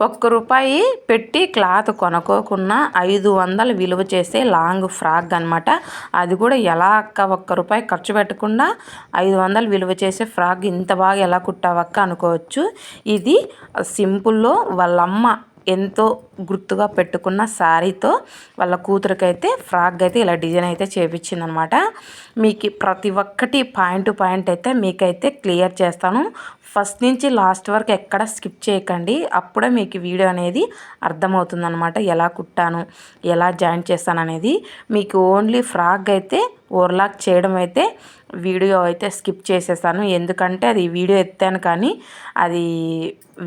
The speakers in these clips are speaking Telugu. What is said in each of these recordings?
ఒక్క రూపాయి పెట్టి క్లాత్ కొనుక్కోకుండా ఐదు వందలు విలువ చేసే లాంగ్ ఫ్రాక్ అనమాట అది కూడా ఎలా అక్క ఒక్క రూపాయి ఖర్చు పెట్టకుండా ఐదు వందలు విలువ చేసే ఫ్రాక్ ఇంత బాగా ఎలా కుట్టావక్క అనుకోవచ్చు. ఇది సింపుల్లో వాళ్ళమ్మ ఎంతో గుర్తుగా పెట్టుకున్న శారీతో వాళ్ళ కూతురికైతే ఫ్రాక్ అయితే ఇలా డిజైన్ అయితే చేపించిందనమాట. మీకు ప్రతి ఒక్కటి పాయింట్ టు పాయింట్ అయితే మీకైతే క్లియర్ చేస్తాను. ఫస్ట్ నుంచి లాస్ట్ వరకు ఎక్కడ స్కిప్ చేయకండి. అప్పుడే మీకు వీడియో అనేది అర్థమవుతుందనమాట. ఎలా కుట్టాను ఎలా జాయిన్ చేస్తాను అనేది మీకు ఓన్లీ ఫ్రాక్ అయితే ఓవర్లాక్ చేయడం అయితే వీడియో అయితే స్కిప్ చేసేసాను. ఎందుకంటే అది వీడియో ఎత్తాను కానీ అది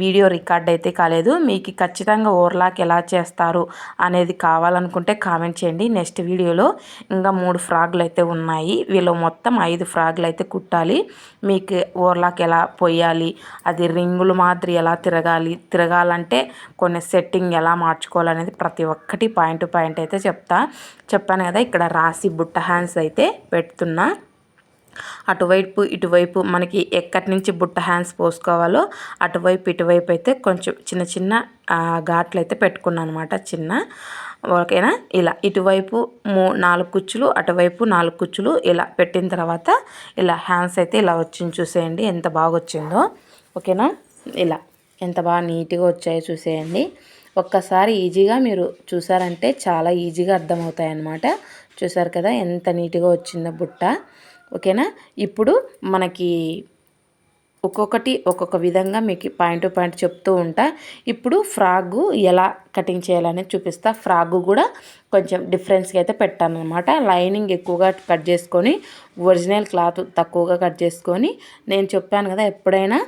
వీడియో రికార్డ్ అయితే కాలేదు. మీకు ఖచ్చితంగా ఓవర్లాక్ ఎలా చేస్తారు అనేది కావాలనుకుంటే కామెంట్ చేయండి. నెక్స్ట్ వీడియోలో ఇంకా మూడు ఫ్రాగ్లు అయితే ఉన్నాయి. వీళ్ళు మొత్తం ఐదు ఫ్రాగ్లు అయితే కుట్టాలి. మీకు ఓవర్లాక్ ఎలా పోయాలి అది రింగులు మాదిరి ఎలా తిరగాలి తిరగాలంటే కొన్ని సెట్టింగ్ ఎలా మార్చుకోవాలనేది ప్రతి ఒక్కటి పాయింట్ పాయింట్ అయితే చెప్తా. చెప్పాను కదా ఇక్కడ రాసి బుట్ట హ్యాండ్స్ అయితే అయితే పెడుతున్నా. అటువైపు ఇటువైపు మనకి ఎక్కడి నుంచి బుట్ట హ్యాండ్స్ పోసుకోవాలో అటువైపు ఇటువైపు అయితే కొంచెం చిన్న చిన్న ఘాట్లు అయితే పెట్టుకున్నాను అనమాట చిన్న. ఓకేనా? ఇలా ఇటువైపు మూ నాలుగు కుచ్చులు అటువైపు నాలుగు కుచ్చులు ఇలా పెట్టిన తర్వాత ఇలా హ్యాండ్స్ అయితే ఇలా వచ్చింది చూసేయండి ఎంత బాగా వచ్చిందో. ఓకేనా? ఇలా ఎంత బాగా నీట్గా వచ్చాయో చూసేయండి. ఒక్కసారి ఈజీగా మీరు చూసారంటే చాలా ఈజీగా అర్థమవుతాయి అన్నమాట చూసారు కదా? ఎంత నీట్గా వచ్చిందో బుట్ట. ఓకేనా? ఇప్పుడు మనకి ఒక్కొక్కటి ఒక్కొక్క విధంగా మీకు పాయింట్ టు పాయింట్ చెప్తూ ఉంటా. ఇప్పుడు ఫ్రాగు ఎలా కటింగ్ చేయాలనేది చూపిస్తా. ఫ్రాగు కూడా కొంచెం డిఫరెన్స్గా అయితే పెట్టాను అనమాట లైనింగ్ ఎక్కువగా కట్ చేసుకొని ఒరిజినల్ క్లాత్ తక్కువగా కట్ చేసుకొని నేను చెప్పాను కదా ఎప్పుడైనా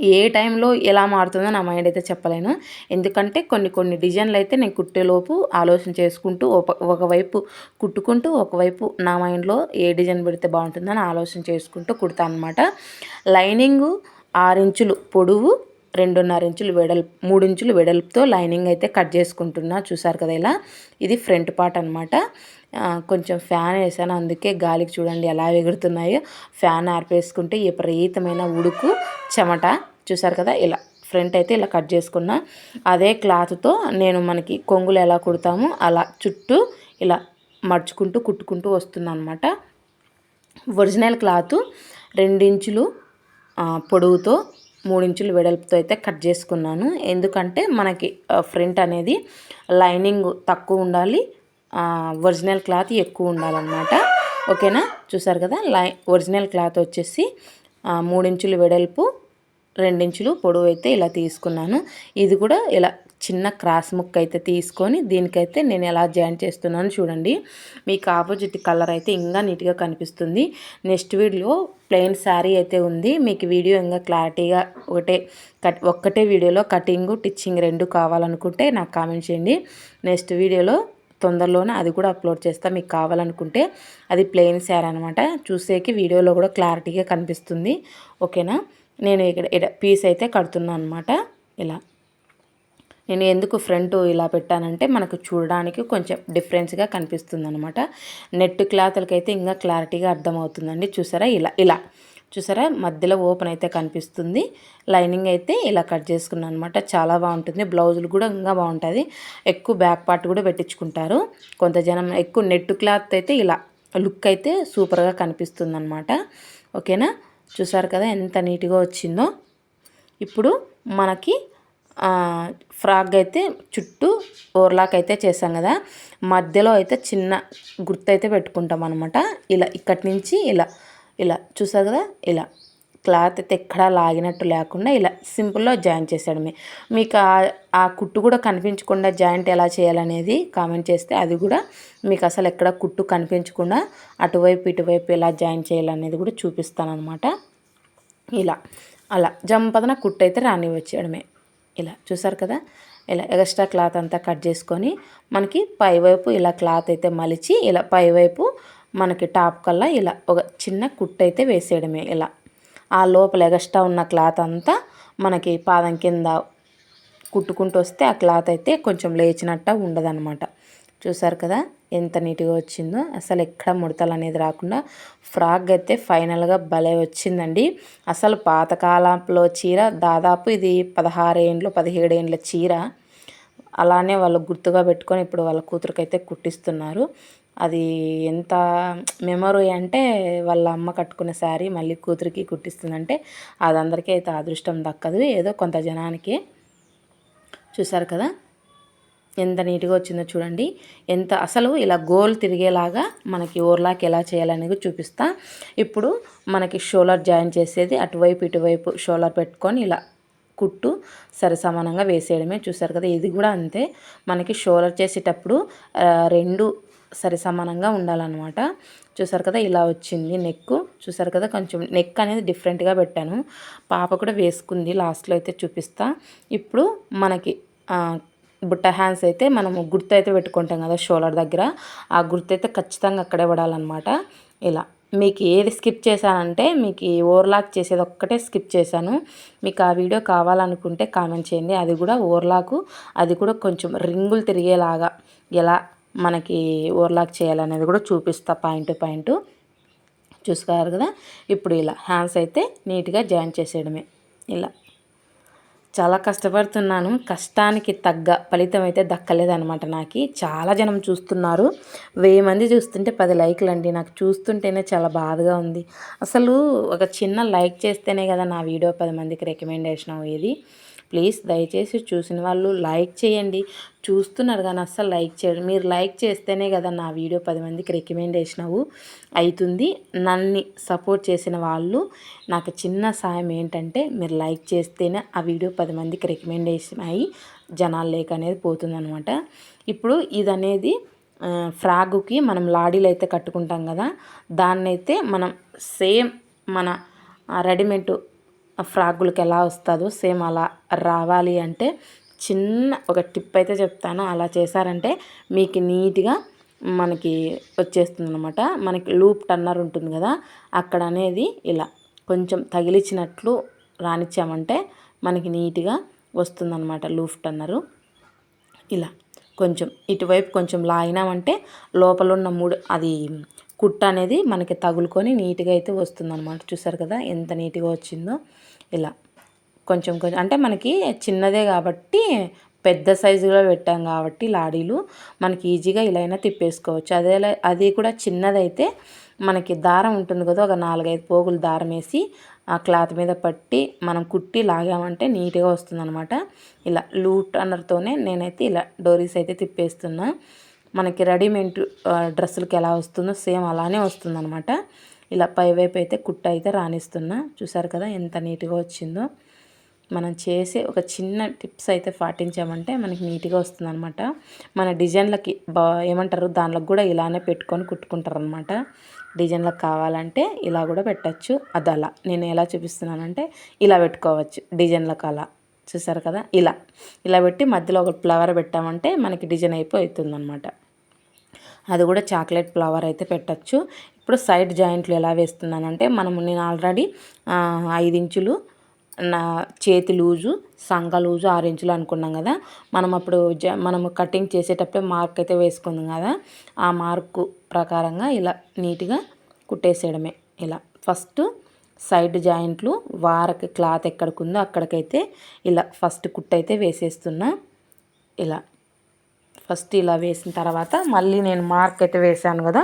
ఏ టైంలో ఎలా మారుతుందో నా మైండ్ అయితే చెప్పలేను. ఎందుకంటే కొన్ని కొన్ని డిజైన్లు అయితే నేను కుట్టేలోపు ఆలోచన చేసుకుంటూ ఒకవైపు కుట్టుకుంటూ ఒకవైపు నా మైండ్లో ఏ డిజైన్ పెడితే బాగుంటుందని ఆలోచన చేసుకుంటూ కుడతాను అనమాట లైనింగు ఆరించులు పొడవు రెండున్నర ఇంచులు వెడల్పు మూడు ఇంచులు వెడల్పుతో లైనింగ్ అయితే కట్ చేసుకుంటున్నా. చూసారు కదా ఇలా? ఇది ఫ్రంట్ పార్ట్ అనమాట కొంచెం ఫ్యాన్ వేసాను. అందుకే గాలికి చూడండి ఎలా ఎగురుతున్నాయో. ఫ్యాన్ ఆర్పేసుకుంటే విపరీతమైన ఉడుకు చెమట. చూసారు కదా ఇలా ఫ్రంట్ అయితే ఇలా కట్ చేసుకున్నా. అదే క్లాత్తో నేను మనకి కొంగులు ఎలా కుడతామో అలా చుట్టూ ఇలా మడుచుకుంటూ కుట్టుకుంటూ వస్తున్నాను అనమాట ఒరిజినల్ క్లాత్ రెండించులు పొడవుతో మూడించులు వెడల్పుతో అయితే కట్ చేసుకున్నాను. ఎందుకంటే మనకి ఫ్రంట్ అనేది లైనింగ్ తక్కువ ఉండాలి. ఒరిజినల్ క్లాత్ ఎక్కువ ఉండాలన్నమాట. ఓకేనా? చూసారు కదా? లై ఒరిజినల్ క్లాత్ వచ్చేసి మూడించులు వెడల్పు రెండించులు పొడవు అయితే ఇలా తీసుకున్నాను. ఇది కూడా ఇలా చిన్న క్రాస్ ముక్క అయితే తీసుకొని దీనికైతే నేను ఎలా జాయిన్ చేస్తున్నాను చూడండి. మీకు ఆపోజిట్ కలర్ అయితే ఇంకా నీట్గా కనిపిస్తుంది. నెక్స్ట్ వీడియో ప్లెయిన్ శారీ అయితే ఉంది. మీకు వీడియో ఇంకా క్లారిటీగా ఒకటే కట్ ఒక్కటే వీడియోలో కటింగ్ టిచ్చింగ్ రెండు కావాలనుకుంటే నాకు కామెంట్ చేయండి. నెక్స్ట్ వీడియోలో తొందరలోనే అది కూడా అప్లోడ్ చేస్తా. మీకు కావాలనుకుంటే అది ప్లెయిన్ శారీ అనమాట చూసేకి వీడియోలో కూడా క్లారిటీగా కనిపిస్తుంది. ఓకేనా? నేను ఇక్కడ పీస్ అయితే కడుతున్నాను అనమాట ఇలా. నేను ఎందుకు ఫ్రంట్ ఇలా పెట్టానంటే మనకు చూడడానికి కొంచెం డిఫరెన్స్గా కనిపిస్తుంది అనమాట నెట్ క్లాత్లకైతే ఇంకా క్లారిటీగా అర్థమవుతుందండి. చూసారా? ఇలా ఇలా. చూసారా? మధ్యలో ఓపెన్ అయితే కనిపిస్తుంది. లైనింగ్ అయితే ఇలా కట్ చేసుకున్నాను అనమాట చాలా బాగుంటుంది. బ్లౌజులు కూడా ఇంకా బాగుంటుంది ఎక్కువ బ్యాక్ పార్ట్ కూడా పెట్టించుకుంటారు. కొంత జనం ఎక్కువ నెట్ క్లాత్ అయితే ఇలా లుక్ అయితే సూపర్గా కనిపిస్తుంది అనమాట ఓకేనా? చూసారు కదా ఎంత నీట్గా వచ్చిందో. ఇప్పుడు మనకి ఫ్రాక్ అయితే చుట్టూ ఓర్లాక్ అయితే చేసాం కదా. మధ్యలో అయితే చిన్న గుర్తు అయితే పెట్టుకుంటాం అనమాట ఇలా ఇక్కడి నుంచి ఇలా ఇలా చూసారు కదా? ఇలా. క్లాత్ అయితే ఎక్కడా లాగినట్టు లేకుండా ఇలా సింపుల్లో జాయిన్ చేసాడమే మీకు ఆ కుట్టు కూడా కనిపించకుండా జాయింట్ ఎలా చేయాలనేది కామెంట్ చేస్తే అది కూడా మీకు అసలు ఎక్కడ కుట్టు కనిపించకుండా అటువైపు ఇటువైపు ఎలా జాయిన్ చేయాలనేది కూడా చూపిస్తాను అనమాట ఇలా. అలా. జంపదన కుట్టు అయితే రానివ్వచ్చేయడమే. ఇలా. చూసారు కదా? ఇలా ఎక్స్ట్రా క్లాత్ అంతా కట్ చేసుకొని మనకి పైవైపు ఇలా క్లాత్ అయితే మలిచి ఇలా పైవైపు మనకి టాప్ కల్లా ఇలా ఒక చిన్న కుట్టు అయితే వేసేయడమే ఇలా. ఆ లోపల ఎగస్ట్రా ఉన్న క్లాత్ అంతా మనకి పాదం కింద కుట్టుకుంటూ వస్తే ఆ క్లాత్ అయితే కొంచెం లేచినట్టు ఉండదన్నమాట. చూసారు కదా ఎంత నీట్గా వచ్చిందో. అసలు ఎక్కడ ముడతలు అనేది రాకుండా ఫ్రాక్ అయితే ఫైనల్గా భలే వచ్చిందండి. అసలు పాతకాలంలో చీర దాదాపు ఇది పదహారు ఏండ్లు పదిహేడు ఏండ్ల చీర. అలానే వాళ్ళు గుర్తుగా పెట్టుకొని ఇప్పుడు వాళ్ళ కూతురికైతే కుట్టిస్తున్నారు. అది ఎంత మెమొరీ అంటే వాళ్ళ అమ్మ కట్టుకున్న శారీ మళ్ళీ కూతురికి కుట్టిస్తుందంటే అది అందరికీ అయితే అదృష్టం దక్కదు. ఏదో కొంత జనానికి చూసారు కదా? ఎంత నీట్గా వచ్చిందో చూడండి. ఎంత అసలు ఇలా గోల్ తిరిగేలాగా మనకి ఓర్లాక్ ఎలా చేయాలనేది చూపిస్తా. ఇప్పుడు మనకి షోలర్ జాయిన్ చేసేది అటువైపు ఇటువైపు షోలర్ పెట్టుకొని ఇలా కుట్టు సరిసమానంగా వేసేయడమే చూసారు కదా? ఇది కూడా అంతే. మనకి షోలర్ చేసేటప్పుడు రెండు సరి సమానంగా ఉండాలన్నమాట. చూసారు కదా ఇలా వచ్చింది నెక్ చూసారు కదా కొంచెం నెక్ అనేది డిఫరెంట్గా పెట్టాను. పాప కూడా వేసుకుంది లాస్ట్లో అయితే చూపిస్తా. ఇప్పుడు మనకి బుట్ట హ్యాండ్స్ అయితే మనము గుర్తు అయితే పెట్టుకుంటాం కదా షోల్డర్ దగ్గర. ఆ గుర్తు అయితే ఖచ్చితంగా అక్కడే పడాలన్నమాట. ఇలా. మీకు ఏది స్కిప్ చేశానంటే మీకు ఓవర్లాక్ చేసేది ఒక్కటే స్కిప్ చేశాను. మీకు ఆ వీడియో కావాలనుకుంటే కామెంట్ చేయండి. అది కూడా ఓవర్లాకు. అది కూడా కొంచెం రింగులు తిరిగేలాగా. ఎలా మనకి ఓవర్లాక్ చేయాలనేది కూడా చూపిస్తా పాయింట్ పాయింట్. చూసుకున్నారు కదా? ఇప్పుడు ఇలా హ్యాండ్స్ అయితే నీట్గా జాయిన్ చేసేయడమే. ఇలా. చాలా కష్టపడుతున్నాను. కష్టానికి తగ్గ ఫలితం అయితే దక్కలేదనమాట నాకు. చాలా జనం చూస్తున్నారు. వెయ్యి మంది చూస్తుంటే పది లైక్లు అండి. నాకు చూస్తుంటేనే చాలా బాధగా ఉంది. అసలు ఒక చిన్న లైక్ చేస్తేనే కదా నా వీడియో పది మందికి రికమెండేషన్ అయ్యేది. ప్లీజ్ దయచేసి చూసిన వాళ్ళు లైక్ చేయండి. చూస్తున్నారు కానీ అస్సలు లైక్ చేయడం మీరు లైక్ చేస్తేనే కదా నా వీడియో పది మందికి రికమెండేషన్ అవు అవుతుంది నన్ను సపోర్ట్ చేసిన వాళ్ళు నాకు చిన్న సాయం ఏంటంటే మీరు లైక్ చేస్తేనే ఆ వీడియో పది మందికి రికమెండేషన్ అయ్యి జనాలు లేక అనేది పోతుందనమాట ఇప్పుడు ఇది అనేది ఫ్రాగుకి మనం లాడీలు అయితే కట్టుకుంటాం కదా దాన్నైతే మనం సేమ్ మన రెడీమేడ్ ఫ్రాకులకు ఎలా వస్తుందో సేమ్ అలా రావాలి అంటే చిన్న ఒక టిప్ అయితే చెప్తాను. అలా చేశారంటే మీకు నీట్గా మనకి వచ్చేస్తుంది అనమాట మనకి లూప్ టన్నర్ ఉంటుంది కదా అక్కడ అనేది ఇలా కొంచెం తగిలిచ్చినట్లు రానిచ్చామంటే మనకి నీట్గా వస్తుందన్నమాట లూప్ టన్నరు. ఇలా కొంచెం ఇటువైపు కొంచెం లాగినామంటే లోపల ఉన్న మూడు అది కుట్ట అనేది మనకి తగులుకొని నీట్గా అయితే వస్తుందన్నమాట. చూసారు కదా ఎంత నీట్గా వచ్చిందో. ఇలా కొంచెం కొంచెం అంటే మనకి చిన్నదే కాబట్టి పెద్ద సైజులో పెట్టాం కాబట్టి లాడీలు మనకి ఈజీగా ఇలా అయినా తిప్పేసుకోవచ్చు. అదే అది కూడా చిన్నదైతే మనకి దారం ఉంటుంది కదా ఒక నాలుగైదు పోగులు దారం వేసి ఆ క్లాత్ మీద పట్టి మనం కుట్టి లాగామంటే నీట్గా వస్తుందన్నమాట. ఇలా లూట్ అన్నర్తోనే నేనైతే ఇలా డోరీస్ అయితే తిప్పేస్తున్నా. మనకి రెడీమేడ్ డ్రెస్సులకి ఎలా వస్తుందో సేమ్ అలానే వస్తుందనమాట ఇలా పైవైపు అయితే కుట్ట అయితే రాణిస్తున్నా. చూసారు కదా ఎంత నీట్గా వచ్చిందో. మనం చేసే ఒక చిన్న టిప్స్ అయితే పాటించామంటే మనకి నీట్గా వస్తుంది అనమాట మన డిజైన్లకి బా ఏమంటారు దానిలోకి కూడా ఇలానే పెట్టుకొని కుట్టుకుంటారు అనమాట డిజైన్లకు కావాలంటే ఇలా కూడా పెట్టచ్చు. అది అలా నేను ఎలా చూపిస్తున్నానంటే ఇలా పెట్టుకోవచ్చు డిజైన్లకు అలా. చూసారు కదా? ఇలా. ఇలా పెట్టి మధ్యలో ఒక ఫ్లవర్ పెట్టామంటే మనకి డిజైన్ అయిపోతుందనమాట అది కూడా చాక్లెట్ ఫ్లవర్ అయితే పెట్టచ్చు. ఇప్పుడు సైడ్ జాయింట్లు ఎలా వేస్తున్నానంటే మనము నేను ఆల్రెడీ ఐదు ఇంచులు నా చేతి లూజు సంగ లూజు ఆరు ఇంచులు అనుకున్నాం కదా? మనం అప్పుడు జ మనము కటింగ్ చేసేటప్పుడే మార్క్ అయితే వేసుకుందాం కదా? ఆ మార్కు ప్రకారంగా ఇలా నీట్గా కుట్టేసేయడమే. ఇలా ఫస్ట్ సైడ్ జాయింట్లు వారకి క్లాత్ ఎక్కడికి ఉందో అక్కడికైతే ఇలా ఫస్ట్ కుట్టయితే వేసేస్తున్నా. ఇలా ఫస్ట్ ఇలా వేసిన తర్వాత మళ్ళీ నేను మార్క్ అయితే వేసాను కదా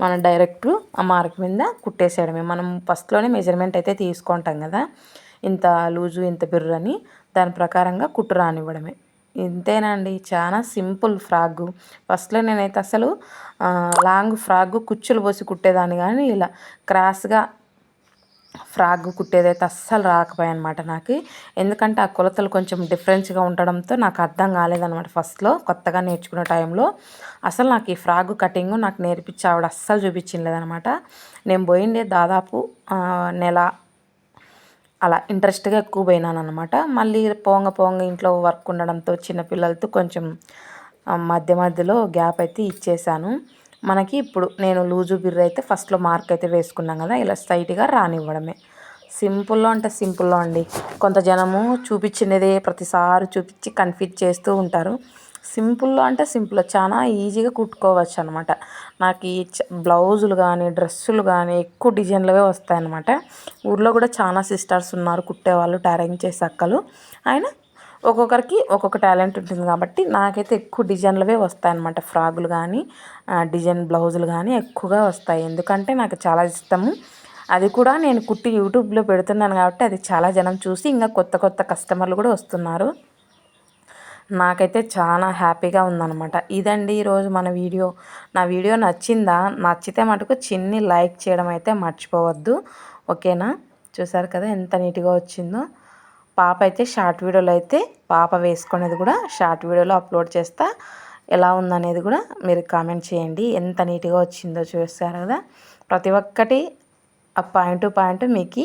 మనం డైరెక్ట్ ఆ మార్క్ మీద కుట్టేసేయడమే. మనం ఫస్ట్లోనే మెజర్మెంట్ అయితే తీసుకుంటాం కదా ఇంత లూజు ఇంత బిర్రు అని దాని ప్రకారంగా కుట్టు రానివ్వడమే. ఇంతేనండి చాలా సింపుల్ ఫ్రాగ్. ఫస్ట్లో నేనైతే అసలు లాంగ్ ఫ్రాగ్ కుచ్చులు పోసి కుట్టేదాన్ని కానీ ఇలా క్రాస్గా ఫ్రాగ్ కుట్టేదైతే అస్సలు రాకపోయాయి అనమాట నాకు. ఎందుకంటే ఆ కొలతలు కొంచెం డిఫరెన్స్గా ఉండడంతో నాకు అర్థం కాలేదనమాట ఫస్ట్లో కొత్తగా నేర్చుకునే టైంలో. అసలు నాకు ఈ ఫ్రాగ్ కటింగ్ నాకు నేర్పించి ఆవిడ అస్సలు చూపించలేదనమాట నేను పోయిండే దాదాపు నెల అలా ఇంట్రెస్ట్గా ఎక్కువ పోయినాను అనమాట మళ్ళీ పోంగ పోంగ ఇంట్లో వర్క్ ఉండడంతో చిన్నపిల్లలతో కొంచెం మధ్య మధ్యలో గ్యాప్ అయితే ఇచ్చేసాను. మనకి ఇప్పుడు నేను లూజు బిర్ర అయితే ఫస్ట్లో మార్క్ అయితే వేసుకున్నాం కదా ఇలా స్ట్రైట్గా రానివ్వడమే. సింపుల్లో అంటే సింపుల్లో అండి. కొంత జనము చూపించినదే ప్రతిసారి చూపించి కన్ఫ్యూజ్ చేస్తూ ఉంటారు. సింపుల్లో అంటే సింపుల్ చాలా ఈజీగా కుట్టుకోవచ్చు అనమాట నాకు ఈ బ్లౌజులు కానీ డ్రెస్సులు కానీ ఎక్కువ డిజైన్లవే వస్తాయన్నమాట ఊర్లో కూడా చాలా సిస్టర్స్ ఉన్నారు కుట్టేవాళ్ళు టైలరింగ్ చేసే అక్కలు. ఆయన ఒక్కొక్కరికి ఒక్కొక్క టాలెంట్ ఉంటుంది కాబట్టి నాకైతే ఎక్కువ డిజైన్లవే వస్తాయి అనమాట ఫ్రాగులు కానీ డిజైన్ బ్లౌజులు కానీ ఎక్కువగా వస్తాయి. ఎందుకంటే నాకు చాలా ఇష్టము. అది కూడా నేను కుట్టి యూట్యూబ్లో పెడుతున్నాను కాబట్టి అది చాలా జనం చూసి ఇంకా కొత్త కొత్త కస్టమర్లు కూడా వస్తున్నారు. నాకైతే చాలా హ్యాపీగా ఉందన్నమాట. ఇదండి ఈరోజు మన వీడియో. నా వీడియో నచ్చిందా? నచ్చితే మటుకు చిన్ని లైక్ చేయడం అయితే మర్చిపోవద్దు. ఓకేనా? చూసారు కదా ఎంత నీట్గా వచ్చిందో. పాప అయితే షార్ట్ వీడియోలో అయితే పాప వేసుకునేది కూడా షార్ట్ వీడియోలో అప్లోడ్ చేస్తా. ఎలా ఉందనేది కూడా మీరు కామెంట్ చేయండి. ఎంత నీట్గా వచ్చిందో చూస్తారు కదా. ప్రతి ఒక్కటి ఆ పాయింట్ టు పాయింట్ మీకు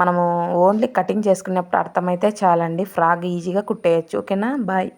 మనము ఓన్లీ కటింగ్ చేసుకునేప్పుడు అర్థమైతే చాలండి. ఫ్రాక్ ఈజీగా కుట్టేయచ్చు. ఓకేనా? బాయ్.